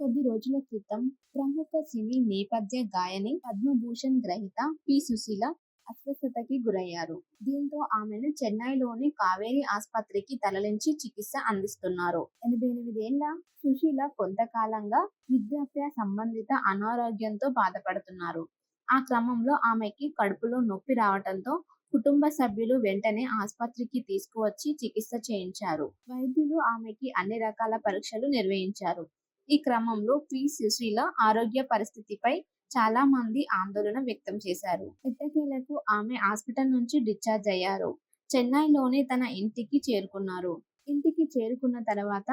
కొద్ది రోజుల క్రితం ప్రముఖ సినీ నేపథ్య గాయని పద్మభూషణ్ గ్రహీత పి. సుశీల అస్వస్థతకి గురయ్యారు. దీంతో ఆమెను చెన్నైలోని కావేరీ ఆసుపత్రికి తరలించి చికిత్స అందిస్తున్నారు. ఎనభై ఎనిమిదేళ్ళ సుశీల కొంతకాలంగా వృద్ధాప్య సంబంధిత అనారోగ్యంతో బాధపడుతున్నారు. ఆ క్రమంలో ఆమెకి కడుపులో నొప్పి రావడంతో కుటుంబ సభ్యులు వెంటనే ఆసుపత్రికి తీసుకువచ్చి చికిత్స చేయించారు. వైద్యులు ఆమెకి అన్ని రకాల పరీక్షలు నిర్వహించారు. ఈ క్రమంలో పి సుశీల ఆరోగ్య పరిస్థితిపై చాలా మంది ఆందోళన వ్యక్తం చేశారు. ఎట్టకేలకు ఆమె హాస్పిటల్ నుంచి డిశ్చార్జ్ అయ్యారు. చెన్నైలోనే తన ఇంటికి చేరుకున్నారు. ఇంటికి చేరుకున్న తర్వాత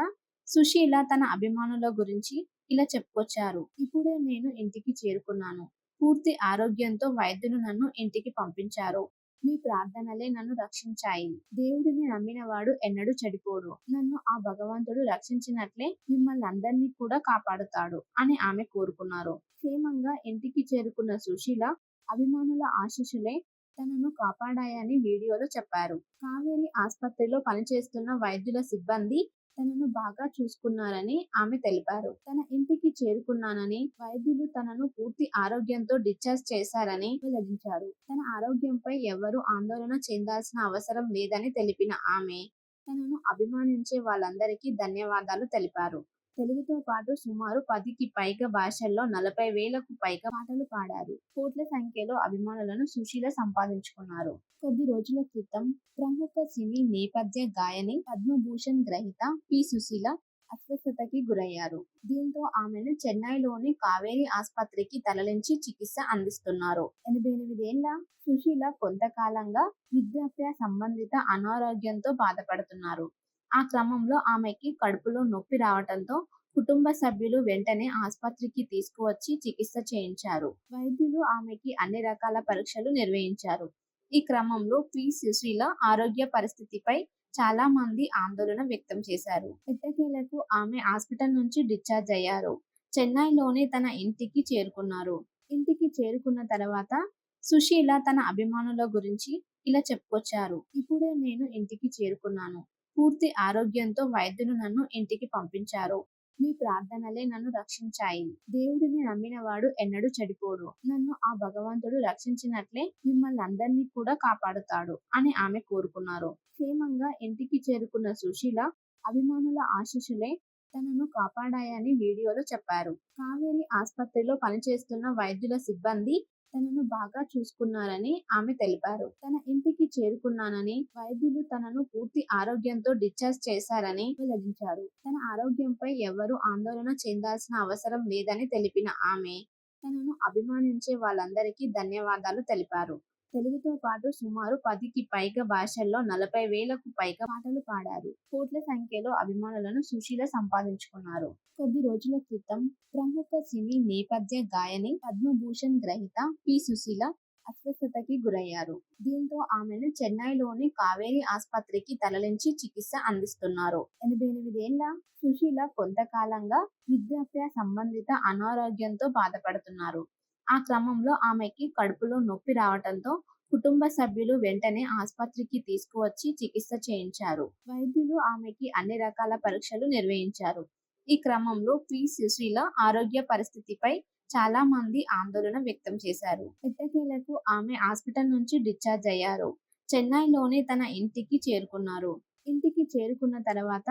సుశీల తన అభిమానుల గురించి ఇలా చెప్పుకొచ్చారు. ఇప్పుడే నేను ఇంటికి చేరుకున్నాను. పూర్తి ఆరోగ్యంతో వైద్యులు నన్ను ఇంటికి పంపించారు. మీ ప్రార్థనలే నన్ను రక్షించాయి. దేవుడిని నమ్మినవాడు ఎన్నడూ చెడిపోడు. నన్ను ఆ భగవంతుడు రక్షించినట్లే మిమ్మల్ని అందరినీ కూడా కాపాడుతాడు అని ఆమె కోరుకున్నారు. క్షేమంగా ఇంటికి చేరుకున్న సుశీల అభిమానుల ఆశీస్సులే తనను కాపాడాయని వీడియోలో చెప్పారు. కావేరి ఆసుపత్రిలో పనిచేస్తున్న వైద్యుల సిబ్బంది తనను బాగా చూసుకున్నారని ఆమె తెలిపారు. తన ఇంటికి చేరుకున్నానని వైద్యులు తనను పూర్తి ఆరోగ్యంతో డిశ్చార్జ్ చేశారని వెల్లడించారు. తన ఆరోగ్యంపై ఎవరు ఆందోళన చెందాల్సిన అవసరం లేదని తెలిపిన ఆమె తనను అభిమానించే వాళ్ళందరికీ ధన్యవాదాలు తెలిపారు. తెలుగుతో పాటు సుమారు పదికి పైగా భాషల్లో నలభై వేలకు పైగా పాటలు పాడారు. కోట్ల సంఖ్యలో అభిమానులను సుశీల సంపాదించుకున్నారు. కొద్ది రోజుల క్రితం ప్రముఖ సినీ నేపథ్య గాయని పద్మభూషణ్ గ్రహీత పి. సుశీల అస్వస్థతకి గురయ్యారు. దీంతో ఆమెను చెన్నైలోని కావేరీ ఆసుపత్రికి తరలించి చికిత్స అందిస్తున్నారు. ఎనభై ఎనిమిదేళ్ళ సుశీల కొంతకాలంగా వృద్ధాప్య సంబంధిత అనారోగ్యంతో బాధపడుతున్నారు. ఆ క్రమంలో ఆమెకి కడుపులో నొప్పి రావడంతో కుటుంబ సభ్యులు వెంటనే ఆసుపత్రికి తీసుకువచ్చి చికిత్స చేయించారు. వైద్యులు ఆమెకి అన్ని రకాల పరీక్షలు నిర్వహించారు. ఈ క్రమంలో పి సుశీల ఆరోగ్య పరిస్థితిపై చాలా మంది ఆందోళన వ్యక్తం చేశారు. ఎట్టకేలకు ఆమె హాస్పిటల్ నుంచి డిశ్చార్జ్ అయ్యారు. చెన్నైలోనే తన ఇంటికి చేరుకున్నారు. ఇంటికి చేరుకున్న తర్వాత సుశీల తన అభిమానుల గురించి ఇలా చెప్పుకొచ్చారు. ఇప్పుడే నేను ఇంటికి చేరుకున్నాను. పూర్తి ఆరోగ్యంతో వైద్యులు నన్ను ఇంటికి పంపించారు. మీ ప్రార్థనలే నన్ను రక్షించాయి. దేవుడిని నమ్మినవాడు ఎన్నడూ చెడిపోడు. నన్ను ఆ భగవంతుడు రక్షించినట్లే మిమ్మల్ని అందరినీ కూడా కాపాడుతాడు అని ఆమె కోరుకున్నారు. క్షేమంగా ఇంటికి చేరుకున్న సుశీల అభిమానుల ఆశీస్సులే తనను కాపాడాయని వీడియోలో చెప్పారు. కావేరి ఆసుపత్రిలో పనిచేస్తున్న వైద్యుల సిబ్బంది తనను బాగా చూసుకున్నారని ఆమె తెలిపారు. తన ఇంటికి చేరుకున్నానని వైద్యులు తనను పూర్తి ఆరోగ్యంతో డిశ్చార్జ్ చేశారని వెల్లడించారు. తన ఆరోగ్యంపై ఎవరు ఆందోళన చెందాల్సిన అవసరం లేదని తెలిపిన ఆమె తనను అభిమానించే వాళ్ళందరికీ ధన్యవాదాలు తెలిపారు. తెలుగుతో పాటు సుమారు పదికి పైగా భాషల్లో నలభై వేలకు పైగా పాటలు పాడారు. కోట్ల సంఖ్యలో అభిమానులను సుశీల సంపాదించుకున్నారు. కొద్ది రోజుల క్రితం ప్రముఖ సినీ నేపథ్య గాయని పద్మభూషణ్ గ్రహీత పి. సుశీల అస్వస్థతకి గురయ్యారు. దీంతో ఆమెను చెన్నైలోని కావేరీ ఆసుపత్రికి తరలించి చికిత్స అందిస్తున్నారు. ఎనభై ఎనిమిదేళ్ళ సుశీల కొంతకాలంగా వృద్ధాప్య సంబంధిత అనారోగ్యంతో బాధపడుతున్నారు. ఆ క్రమంలో ఆమెకి కడుపులో నొప్పి రావడంతో కుటుంబ సభ్యులు వెంటనే ఆసుపత్రికి తీసుకువచ్చి చికిత్స చేయించారు. వైద్యులు ఆమెకి అన్ని రకాల పరీక్షలు నిర్వహించారు. ఈ క్రమంలో పి. సుశీల ఆరోగ్య పరిస్థితిపై చాలా మంది ఆందోళన వ్యక్తం చేశారు. ఎట్టకేలకు ఆమె హాస్పిటల్ నుంచి డిశ్చార్జ్ అయ్యారు. చెన్నైలోనే తన ఇంటికి చేరుకున్నారు. ఇంటికి చేరుకున్న తర్వాత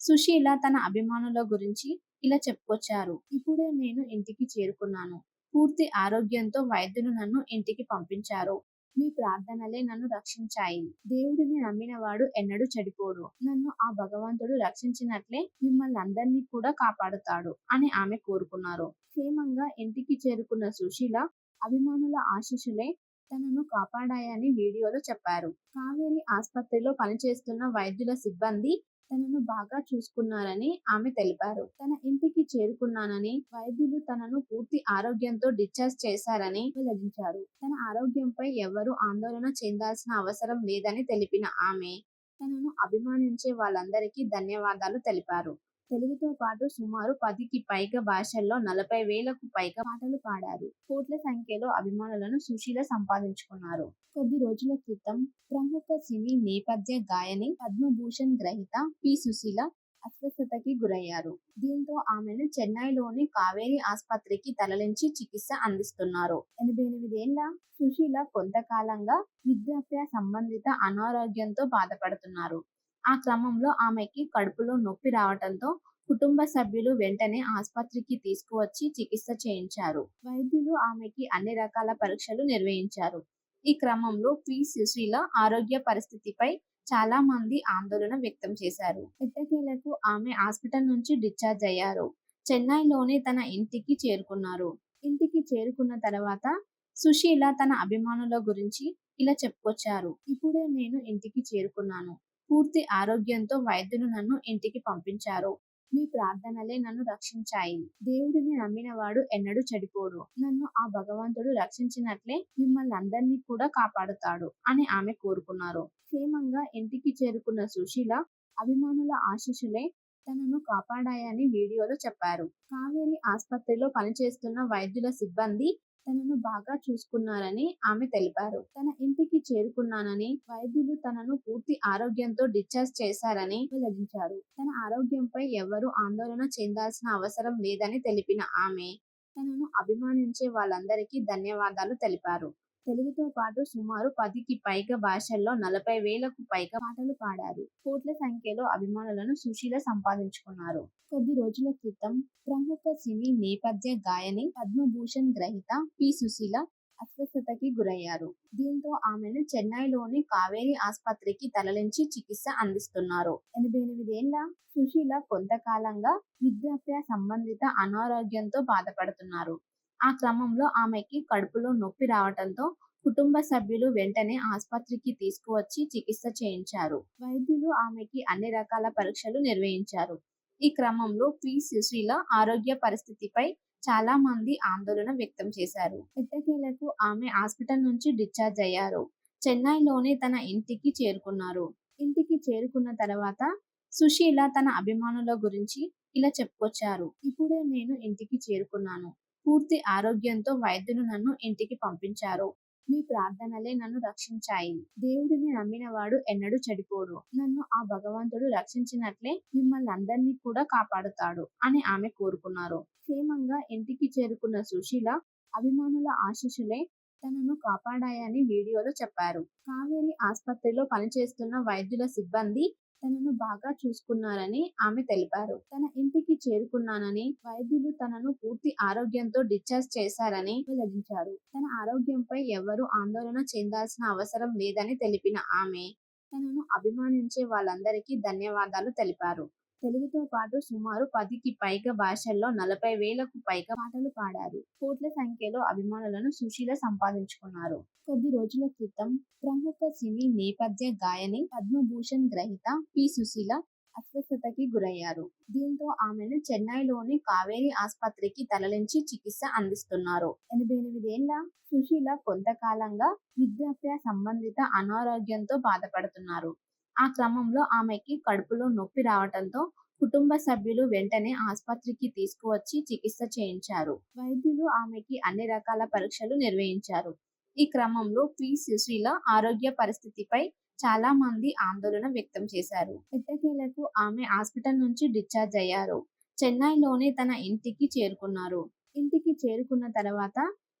సుశీల తన అభిమానుల గురించి ఇలా చెప్పుకొచ్చారు. ఇప్పుడే నేను ఇంటికి చేరుకున్నాను. పూర్తి ఆరోగ్యంతో వైద్యులు నన్ను ఇంటికి పంపించారు. మీ ప్రార్థనలే నన్ను రక్షించాయి. దేవుడిని నమ్మినవాడు ఎన్నడూ చెడిపోడు. నన్ను ఆ భగవంతుడు రక్షించినట్లే మిమ్మల్ని అందరినీ కూడా కాపాడుతాడు అని ఆమె కోరుకున్నారు. క్షేమంగా ఇంటికి చేరుకున్న సుశీల అభిమానుల ఆశీస్సులే తనను కాపాడాయని వీడియోలో చెప్పారు. కావేరి ఆసుపత్రిలో పనిచేస్తున్న వైద్యుల సిబ్బంది తనను బాగా చూసుకున్నారని ఆమె తెలిపారు. తన ఇంటికి చేరుకున్నానని వైద్యులు తనను పూర్తి ఆరోగ్యంతో డిశ్చార్జ్ చేశారని వెల్లడించారు తన ఆరోగ్యంపై ఎవరు ఆందోళన చెందాల్సిన అవసరం లేదని తెలిపిన ఆమె తనను అభిమానించే వాళ్ళందరికీ ధన్యవాదాలు తెలిపారు. తెలుగుతో పాటు సుమారు పదికి పైగా భాషల్లో నలభై వేలకు పైగా పాటలు పాడారు. కోట్ల సంఖ్యలో అభిమానులను సుశీల సంపాదించుకున్నారు. కొద్ది రోజుల క్రితం ప్రముఖ సినీ నేపథ్య గాయని పద్మభూషణ్ గ్రహీత పి. సుశీల అస్వస్థతకి గురయ్యారు. దీంతో ఆమెను చెన్నైలోని కావేరీ ఆసుపత్రికి తరలించి చికిత్స అందిస్తున్నారు. ఎనభై ఎనిమిదేళ్ళ సుశీల కొంతకాలంగా వృద్ధాప్య సంబంధిత అనారోగ్యంతో బాధపడుతున్నారు. ఆ క్రమంలో ఆమెకి కడుపులో నొప్పి రావడంతో కుటుంబ సభ్యులు వెంటనే ఆసుపత్రికి తీసుకువచ్చి చికిత్స చేయించారు. వైద్యులు ఆమెకి అన్ని రకాల పరీక్షలు నిర్వహించారు. ఈ క్రమంలో పి. సుశీల ఆరోగ్య పరిస్థితిపై చాలా మంది ఆందోళన వ్యక్తం చేశారు. ఎట్టకేలకు ఆమె హాస్పిటల్ నుంచి డిశ్చార్జ్ అయ్యారు. చెన్నైలోనే తన ఇంటికి చేరుకున్నారు. ఇంటికి చేరుకున్న తర్వాత సుశీల తన అభిమానుల గురించి ఇలా చెప్పుకొచ్చారు. ఇప్పుడే నేను ఇంటికి చేరుకున్నాను. పూర్తి ఆరోగ్యంతో వైద్యులు నన్ను ఇంటికి పంపించారు. మీ ప్రార్థనలే నన్ను రక్షించాయి. దేవుడిని నమ్మినవాడు ఎన్నడూ చెడిపోడు. నన్ను ఆ భగవంతుడు రక్షించినట్లే మిమ్మల్ని అందరినీ కూడా కాపాడుతాడు అని ఆమె కోరుకున్నారు. క్షేమంగా ఇంటికి చేరుకున్న సుశీల అభిమానుల ఆశీస్సులే తనను కాపాడాయని వీడియోలో చెప్పారు. కావేరి ఆసుపత్రిలో పనిచేస్తున్న వైద్యుల సిబ్బంది తనను బాగా చూసుకున్నారని ఆమె తెలిపారు. తన ఇంటికి చేరుకున్నానని వైద్యులు తనను పూర్తి ఆరోగ్యంతో డిశ్చార్జ్ చేశారని వెల్లడించారు. తన ఆరోగ్యంపై ఎవ్వరూ ఆందోళన చెందాల్సిన అవసరం లేదని తెలిపిన ఆమె తనను అభిమానించే వాళ్ళందరికీ ధన్యవాదాలు తెలిపారు. తెలుగుతో పాటు సుమారు పదికి పైగా భాషల్లో నలభై వేలకు పైగా పాటలు పాడారు. కోట్ల సంఖ్యలో అభిమానులను సుశీల సంపాదించుకున్నారు. కొద్ది రోజుల క్రితం ప్రముఖ సినీ నేపథ్య గాయని పద్మభూషణ్ గ్రహీత పి. సుశీల అస్వస్థతకి గురయ్యారు. దీంతో ఆమెను చెన్నైలోని కావేరీ ఆసుపత్రికి తరలించి చికిత్స అందిస్తున్నారు. ఎనభై ఎనిమిదేళ్ళ సుశీల కొంతకాలంగా వృద్ధాప్య సంబంధిత అనారోగ్యంతో బాధపడుతున్నారు. ఆ క్రమంలో ఆమెకి కడుపులో నొప్పి రావడంతో కుటుంబ సభ్యులు వెంటనే ఆసుపత్రికి తీసుకువచ్చి చికిత్స చేయించారు. వైద్యులు ఆమెకి అన్ని రకాల పరీక్షలు నిర్వహించారు. ఈ క్రమంలో పి. సుశీల ఆరోగ్య పరిస్థితిపై చాలా మంది ఆందోళన వ్యక్తం చేశారు. ఎట్టకేలకు ఆమె హాస్పిటల్ నుంచి డిశ్చార్జ్ అయ్యారు. చెన్నైలోని తన ఇంటికి చేరుకున్నారు. ఇంటికి చేరుకున్న తర్వాత సుశీల తన అభిమానుల గురించి ఇలా చెప్పుకొచ్చారు. ఇప్పుడే నేను ఇంటికి చేరుకున్నాను. పూర్తి ఆరోగ్యంతో వైద్యులు నన్ను ఇంటికి పంపించారు. మీ ప్రార్థనలే నన్ను రక్షించాయి. దేవుడిని నమ్మినవాడు ఎన్నడూ చెడిపోడు. నన్ను ఆ భగవంతుడు రక్షించినట్లే మిమ్మల్ని అందరినీ కూడా కాపాడుతాడు అని ఆమె కోరుకున్నారు. క్షేమంగా ఇంటికి చేరుకున్న సుశీల అభిమానుల ఆశీస్సులే తనను కాపాడాయని వీడియోలో చెప్పారు. కావేరి ఆసుపత్రిలో పనిచేస్తున్న వైద్యుల సిబ్బంది తనను బాగా చూసుకున్నారని ఆమె తెలిపారు. తన ఇంటికి చేరుకున్నానని వైద్యులు తనను పూర్తి ఆరోగ్యంతో డిశ్చార్జ్ చేశారని వెల్లడించారు తన ఆరోగ్యంపై ఎవ్వరూ ఆందోళన చెందాల్సిన అవసరం లేదని తెలిపిన ఆమె తనను అభిమానించే వాళ్ళందరికీ ధన్యవాదాలు తెలిపారు. తెలుగుతో పాటు సుమారు పదికి పైగా భాషల్లో నలభై వేలకు పైగా పాటలు పాడారు. కోట్ల సంఖ్యలో అభిమానులను సుశీల సంపాదించుకున్నారు. కొద్ది రోజుల క్రితం ప్రముఖ సినీ నేపథ్య గాయని పద్మభూషణ్ గ్రహీత పి. సుశీల అస్వస్థతకి గురయ్యారు. దీంతో ఆమెను చెన్నైలోని కావేరీ ఆసుపత్రికి తరలించి చికిత్స అందిస్తున్నారు. ఎనభై ఎనిమిదేళ్ళ సుశీల కొంతకాలంగా వృద్ధాప్య సంబంధిత అనారోగ్యంతో బాధపడుతున్నారు. ఆ క్రమంలో ఆమెకి కడుపులో నొప్పి రావడంతో కుటుంబ సభ్యులు వెంటనే ఆసుపత్రికి తీసుకువచ్చి చికిత్స చేయించారు. వైద్యులు ఆమెకి అన్ని రకాల పరీక్షలు నిర్వహించారు. ఈ క్రమంలో పి. సుశీల ఆరోగ్య పరిస్థితిపై చాలా మంది ఆందోళన వ్యక్తం చేశారు. ఎట్టకేలకు ఆమె హాస్పిటల్ నుంచి డిశ్చార్జ్ అయ్యారు. చెన్నైలోనే తన ఇంటికి చేరుకున్నారు. ఇంటికి చేరుకున్న తర్వాత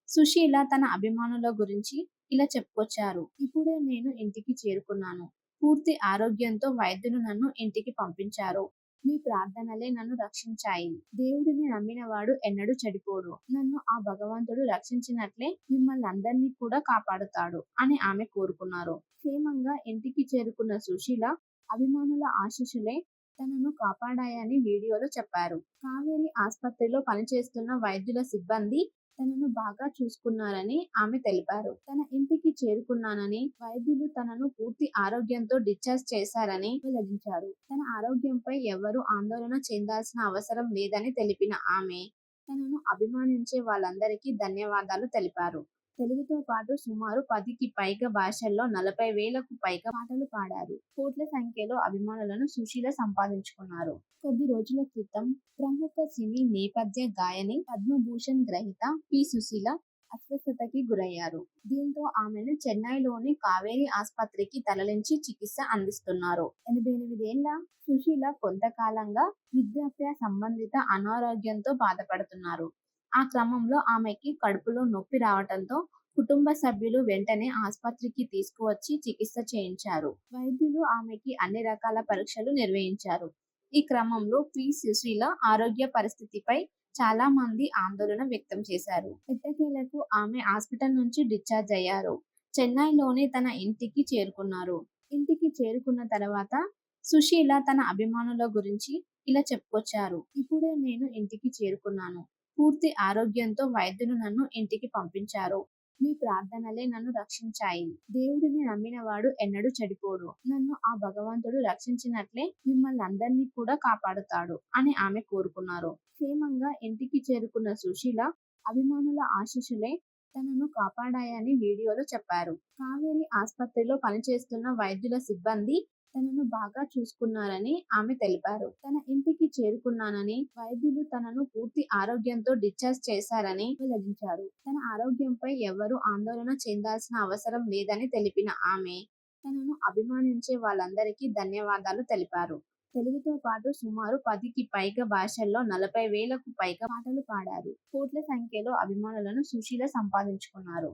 సుశీల తన అభిమానుల గురించి ఇలా చెప్పుకొచ్చారు. ఇప్పుడే నేను ఇంటికి చేరుకున్నాను. పూర్తి ఆరోగ్యంతో వైద్యులు నన్ను ఇంటికి పంపించారు. మీ ప్రార్థనలే నన్ను రక్షించాయి. దేవుడిని నమ్మినవాడు ఎన్నడూ చెడిపోడు. నన్ను ఆ భగవంతుడు రక్షించినట్లే మిమ్మల్ని అందరినీ కూడా కాపాడుతాడు అని ఆమె కోరుకున్నారు. క్షేమంగా ఇంటికి చేరుకున్న సుశీల అభిమానుల ఆశీస్సులే తనను కాపాడాయని వీడియోలో చెప్పారు. కావేరి ఆసుపత్రిలో పనిచేస్తున్న వైద్యుల సిబ్బంది తనను బాగా చూసుకున్నారని ఆమె తెలిపారు. తన ఇంటికి చేరుకున్నానని వైద్యులు తనను పూర్తి ఆరోగ్యంతో డిశ్చార్జ్ చేశారని వెల్లడించారు. తన ఆరోగ్యంపై ఎవరు ఆందోళన చెందాల్సిన అవసరం లేదని తెలిపిన ఆమె తనను అభిమానించే వాళ్ళందరికీ ధన్యవాదాలు తెలిపారు. తెలుగుతో పాటు సుమారు పదికి పైగా భాషల్లో నలభై వేలకు పైగా పాటలు పాడారు. కోట్ల సంఖ్యలో అభిమానులను సుశీల సంపాదించుకున్నారు. కొద్ది రోజుల క్రితం ప్రముఖ సినీ నేపథ్య గాయని పద్మభూషణ్ గ్రహీత పి. సుశీల అస్వస్థతకి గురయ్యారు. దీంతో ఆమెను చెన్నైలోని కావేరీ ఆసుపత్రికి తరలించి చికిత్స అందిస్తున్నారు. ఎనభై ఎనిమిదేళ్ళ సుశీల కొంతకాలంగా వృద్ధాప్య సంబంధిత అనారోగ్యంతో బాధపడుతున్నారు. ఆ క్రమంలో ఆమెకి కడుపులో నొప్పి రావడంతో కుటుంబ సభ్యులు వెంటనే ఆసుపత్రికి తీసుకువచ్చి చికిత్స చేయించారు. వైద్యులు ఆమెకి అన్ని రకాల పరీక్షలు నిర్వహించారు. ఈ క్రమంలో పి సుశీల ఆరోగ్య పరిస్థితిపై చాలా మంది ఆందోళన వ్యక్తం చేశారు. ఎట్టకేలకు ఆమె హాస్పిటల్ నుంచి డిశ్చార్జ్ అయ్యారు. చెన్నైలోనే తన ఇంటికి చేరుకున్నారు. ఇంటికి చేరుకున్న తర్వాత సుశీల తన అభిమానుల గురించి ఇలా చెప్పుకొచ్చారు. ఇప్పుడే నేను ఇంటికి చేరుకున్నాను. పూర్తి ఆరోగ్యంతో వైద్యులు నన్ను ఇంటికి పంపించారు. మీ ప్రార్థనలే నన్ను రక్షించాయి. దేవుడిని నమ్మినవాడు ఎన్నడూ చెడిపోడు. నన్ను ఆ భగవంతుడు రక్షించినట్లే మిమ్మల్ని అందరినీ కూడా కాపాడుతాడు అని ఆమె కోరుకున్నారు. క్షేమంగా ఇంటికి చేరుకున్న సుశీల అభిమానుల ఆశీస్సులే తనను కాపాడాయని వీడియోలో చెప్పారు. కావేరి ఆసుపత్రిలో పనిచేస్తున్న వైద్యుల సిబ్బంది తనను బాగా చూసుకున్నారని ఆమె తెలిపారు. తన ఇంటికి చేరుకున్నానని వైద్యులు తనను పూర్తి ఆరోగ్యంతో డిశ్చార్జ్ చేశారని వెల్లడించారు. తన ఆరోగ్యంపై ఎవరు ఆందోళన చెందాల్సిన అవసరం లేదని తెలిపిన ఆమె తనను అభిమానించే వాళ్ళందరికీ ధన్యవాదాలు తెలిపారు. తెలుగుతో పాటు సుమారు పదికి పైగా భాషల్లో నలభై వేలకు పైగా పాటలు పాడారు. కోట్ల సంఖ్యలో అభిమానులను సుశీల సంపాదించుకున్నారు.